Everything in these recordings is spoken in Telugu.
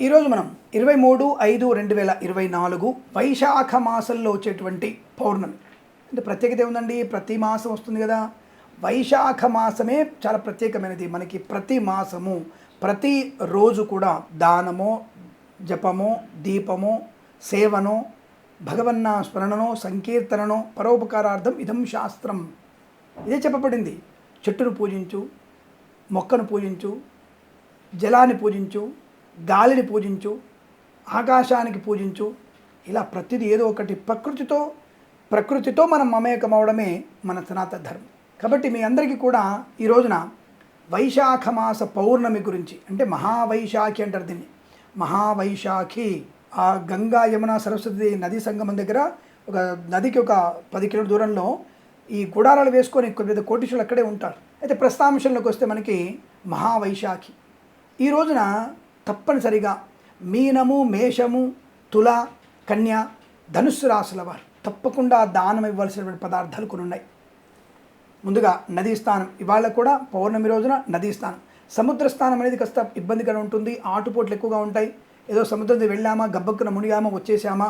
ఈరోజు మనం ఇరవై మూడు ఐదు రెండు వేల ఇరవై నాలుగు వైశాఖ మాసంలో వచ్చేటువంటి పౌర్ణమి. అంటే ప్రత్యేకత ఏముందండి? ప్రతి మాసం వస్తుంది కదా. వైశాఖ మాసమే చాలా ప్రత్యేకమైనది. మనకి ప్రతి మాసము ప్రతి రోజు కూడా దానమో జపమో దీపమో సేవనో భగవన్న స్మరణనో సంకీర్తననో పరోపకారార్థం ఇదం శాస్త్రం. ఇదే చెప్పబడింది. చెట్టును పూజించు మొక్కను పూజించు జలాన్ని పూజించు గాలిని పూజించు ఆకాశానికి పూజించు. ఇలా ప్రతిదీ ఏదో ఒకటి ప్రకృతితో ప్రకృతితో మనం మమేకం అవడమే మన సనాతన ధర్మం. కాబట్టి మీ అందరికీ కూడా ఈ రోజున వైశాఖ మాస పౌర్ణమి గురించి అంటే మహావైశాఖి అంటారు దీన్ని. మహావైశాఖి ఆ గంగా యమున సరస్వతి నదీ సంగమం దగ్గర ఒక నదికి ఒక పది కిలోమీటర్ దూరంలో ఈ గుడారాలు వేసుకొని పెద్ద కోటీశ్వరులు అక్కడే ఉంటారు. అయితే ప్రస్తాంశంలోకి వస్తే మనకి మహావైశాఖి. ఈ రోజున తప్పనిసరిగా మీనము మేషము తుల కన్య ధనుస్సు రాసుల వారు తప్పకుండా దానం ఇవ్వాల్సినటువంటి పదార్థాలు కొన్ని ఉన్నాయి ముందుగా నదీ స్థానం ఇవాళ కూడా పౌర్ణమి రోజున నదీ స్థానం సముద్ర స్థానం అనేది కాస్త ఇబ్బందిగా ఉంటుంది. ఆటుపోట్లు ఎక్కువగా ఉంటాయి. ఏదో సముద్రం వెళ్ళామా గబ్బక్కున మునిగామా వచ్చేసామా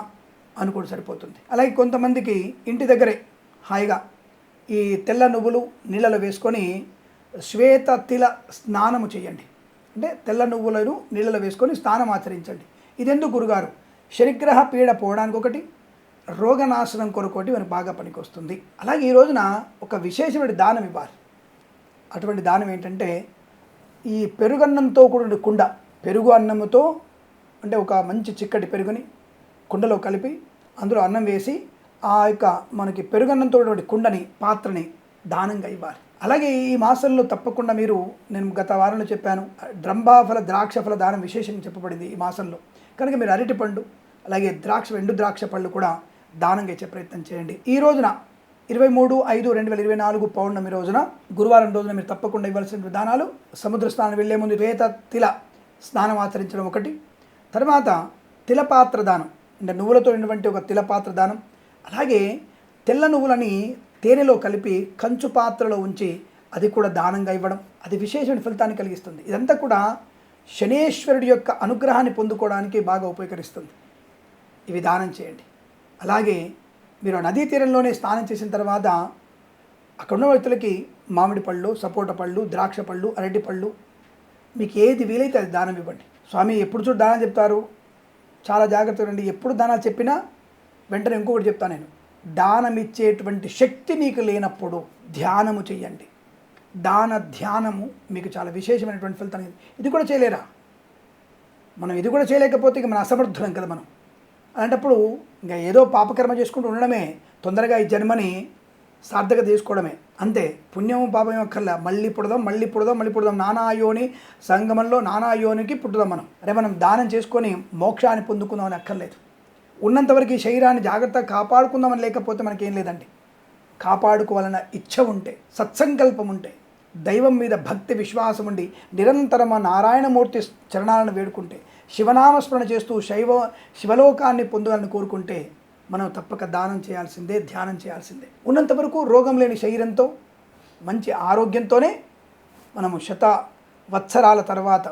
అనుకోడు సరిపోతుంది. అలాగే కొంతమందికి ఇంటి దగ్గరే హాయిగా ఈ తెల్ల నువ్వులు నీళ్ళలో వేసుకొని శ్వేత తిల స్నానము చేయండి. అంటే తెల్ల నువ్వులను నీళ్ళలో వేసుకొని స్నానం ఆచరించండి. ఇదెందుకు గురుగారు? శనిగ్రహ పీడ పోవడానికి ఒకటి రోగనాశనం కొరకు ఒకటి మనకు బాగా పనికొస్తుంది. అలాగే ఈ రోజున ఒక విశేషమైన దానం ఇవ్వాలి. అటువంటి దానం ఏంటంటే ఈ పెరుగన్నంతో కూడిన కుండ పెరుగు అన్నముతో అంటే ఒక మంచి చిక్కటి పెరుగుని కుండలో కలిపి అందులో అన్నం వేసి ఆ యొక్క మనకి పెరుగన్నంతో ఉన్నటువంటి కుండని పాత్రని దానంగా ఇవ్వాలి. అలాగే ఈ మాసంలో తప్పకుండా మీరు నేను గత వారంలో చెప్పాను డ్రంబాఫల ద్రాక్ష ఫల దానం విశేషంగా చెప్పబడింది ఈ మాసంలో. కనుక మీరు అరటి పండు అలాగే ద్రాక్ష ఎండు ద్రాక్ష పళ్ళు కూడా దానంగా ఇచ్చే ప్రయత్నం చేయండి. ఈ రోజున ఇరవై మూడు ఐదు రెండు వేల ఇరవై నాలుగు పౌర్ణమి రోజున గురువారం రోజున మీరు తప్పకుండా ఇవ్వాల్సిన విధానాలు సముద్ర స్నానం వెళ్ళే ముందు వేత తిల స్నానం ఆచరించడం ఒకటి. తర్వాత తిలపాత్ర దానం అంటే నువ్వులతో ఉన్నటువంటి ఒక తిలపాత్ర దానం అలాగే తెల్ల నువ్వులని తేనెలో కలిపి కంచు పాత్రలో ఉంచి అది కూడా దానంగా ఇవ్వడం అది విశేషమైన ఫలితాన్ని కలిగిస్తుంది. ఇదంతా కూడా శనేశ్వరుడి యొక్క అనుగ్రహాన్ని పొందుకోవడానికి బాగా ఉపయోగకరిస్తుంది ఇవి దానం చేయండి. అలాగే మీరు నదీ తీరంలోనే స్నానం చేసిన తర్వాత అక్కడ ఉన్న వ్యక్తులకి మామిడి పళ్ళు సపోటా పళ్ళు ద్రాక్ష పళ్ళు అరటి పళ్ళు మీకు ఏది వీలైతే అది దానం ఇవ్వండి. స్వామి ఎప్పుడు చూడు దానం చెప్తారు? చాలా జాగ్రత్తగా రండి ఎప్పుడు దానాలు చెప్పినా వెంటనే ఇంకొకటి చెప్తాను నేను. దానం ఇచ్చేటువంటి శక్తి మీకు లేనప్పుడు ధ్యానము చేయండి దాన ధ్యానము మీకు చాలా విశేషమైనటువంటి ఫలితాన్ని ఇది కూడా చేయలేరా? మనం ఇది కూడా చేయలేకపోతే ఇక మన అసమర్థులం కదా మనం. అలాంటప్పుడు ఇంకా ఏదో పాపకర్మ చేసుకుంటూ ఉండడమే తొందరగా ఈ జన్మని సార్థక చేసుకోవడమే. అంతే పుణ్యము పాపం అక్కర్లే. మళ్ళీ పుడదాం మళ్ళీ పుడదాం మళ్ళీ పుడదాం. నానాయోని సంగమంలో నానాయోనికి పుట్టుదాం మనం. అరే మనం దానం చేసుకొని మోక్షాన్ని పొందుకుందాం అని అక్కర్లేదు. ఉన్నంతవరకు ఈ శరీరాన్ని జాగ్రత్తగా కాపాడుకుందామని లేకపోతే మనకేం లేదండి. కాపాడుకోవాలన్న ఇచ్ఛ ఉంటే సత్సంకల్పం ఉంటే దైవం మీద భక్తి విశ్వాసం ఉండి నిరంతరం నారాయణమూర్తి చరణాలను వేడుకుంటే శివనామస్మరణ చేస్తూ శైవ శివలోకాన్ని పొందాలని కోరుకుంటే మనం తప్పక దానం చేయాల్సిందే ధ్యానం చేయాల్సిందే. ఉన్నంత వరకు రోగం లేని శరీరంతో మంచి ఆరోగ్యంతోనే మనము శత వత్సరాల తర్వాత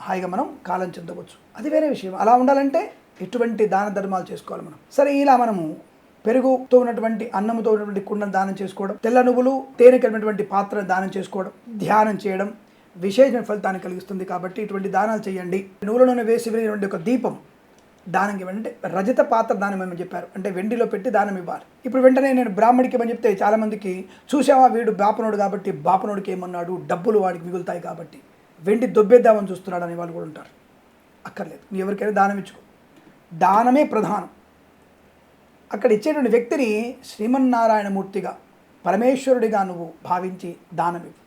హాయిగా మనం కాలం చెందవచ్చు. అది వేరే విషయం. అలా ఉండాలంటే ఎటువంటి దాన ధర్మాలు చేసుకోవాలి మనం. సరే ఇలా మనము పెరుగుతో ఉన్నటువంటి అన్నముతో ఉన్నటువంటి కుండను దానం చేసుకోవడం తెల్ల నువ్వులు తేనె కలిగినటువంటి పాత్రను దానం చేసుకోవడం ధ్యానం చేయడం విశేషమైన ఫలితాన్ని కలిగిస్తుంది కాబట్టి ఇటువంటి దానాలు చేయండి. నువ్వుల నూనె వేసి వెళ్ళినటువంటి ఒక దీపం దానం ఇవ్వండి అంటే రజత పాత్ర దానం ఏమని చెప్పారు. అంటే వెండిలో పెట్టి దానం ఇవ్వాలి. ఇప్పుడు వెంటనే నేను బ్రాహ్మడికి ఏమని చెప్తే చాలామందికి చూసావా వీడు బాపనోడు కాబట్టి బాపనోడికి ఏమన్నాడు? డబ్బులు వాడికి మిగులుతాయి కాబట్టి వెండి దొబ్బేద్దామని చూస్తున్నాడు అనే వాళ్ళు కూడా ఉంటారు. అక్కర్లేదు. నువ్వు ఎవరికైనా దానం ఇచ్చుకో. దానమే ప్రధానం. అక్కడ ఇచ్చేటువంటి వ్యక్తిని శ్రీమన్నారాయణమూర్తిగా పరమేశ్వరుడిగా నువ్వు భావించి దానం ఇవ్వు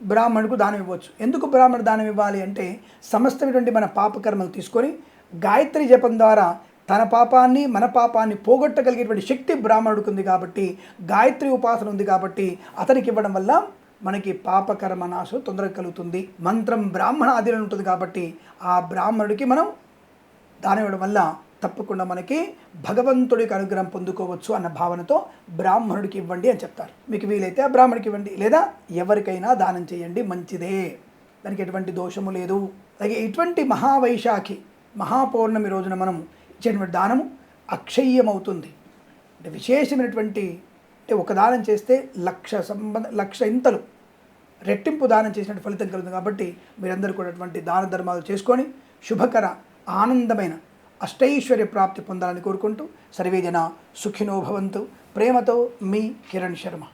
బ్రాహ్మణుడికి దానం ఇవ్వచ్చు ఎందుకు బ్రాహ్మణుడు దానం ఇవ్వాలి అంటే సమస్తమైనటువంటి మన పాపకర్మలు తీసుకొని గాయత్రి జపం ద్వారా తన పాపాన్ని మన పాపాన్ని పోగొట్టగలిగేటువంటి శక్తి బ్రాహ్మణుడికి ఉంది కాబట్టి గాయత్రి ఉపాసన ఉంది కాబట్టి అతనికి ఇవ్వడం వల్ల మనకి పాపకర్మ నాశం తొందరగా కలుగుతుంది. మంత్రం బ్రాహ్మణ ఆధీనం ఉంటుంది కాబట్టి ఆ బ్రాహ్మణుడికి మనం దానం ఇవ్వడం వల్ల తప్పకుండా మనకి భగవంతుడికి అనుగ్రహం పొందుకోవచ్చు అన్న భావనతో బ్రాహ్మణుడికి ఇవ్వండి అని చెప్తారు. మీకు వీలైతే ఆ బ్రాహ్మణుడికి ఇవ్వండి. లేదా ఎవరికైనా దానం చేయండి మంచిదే. దానికి ఎటువంటి దోషము లేదు. అలాగే ఇటువంటి మహావైశాఖి మహాపౌర్ణమి రోజున మనం ఇచ్చేటువంటి దానము అక్షయ్యమవుతుంది. అంటే విశేషమైనటువంటి అంటే ఒక దానం చేస్తే లక్ష సంబంధ లక్ష ఇంతలు రెట్టింపు దానం చేసినట్టు ఫలితం కలుగుతుంది. కాబట్టి మీరందరూ కూడా అటువంటి దాన ధర్మాలు చేసుకొని శుభకర ఆనందమైన అష్టైశ్వర్య ప్రాప్తి పొందాలని కోరుకుంటూ సర్వేజన సుఖినో భవంతు. ప్రేమతో మీ కిరణ్ శర్మ.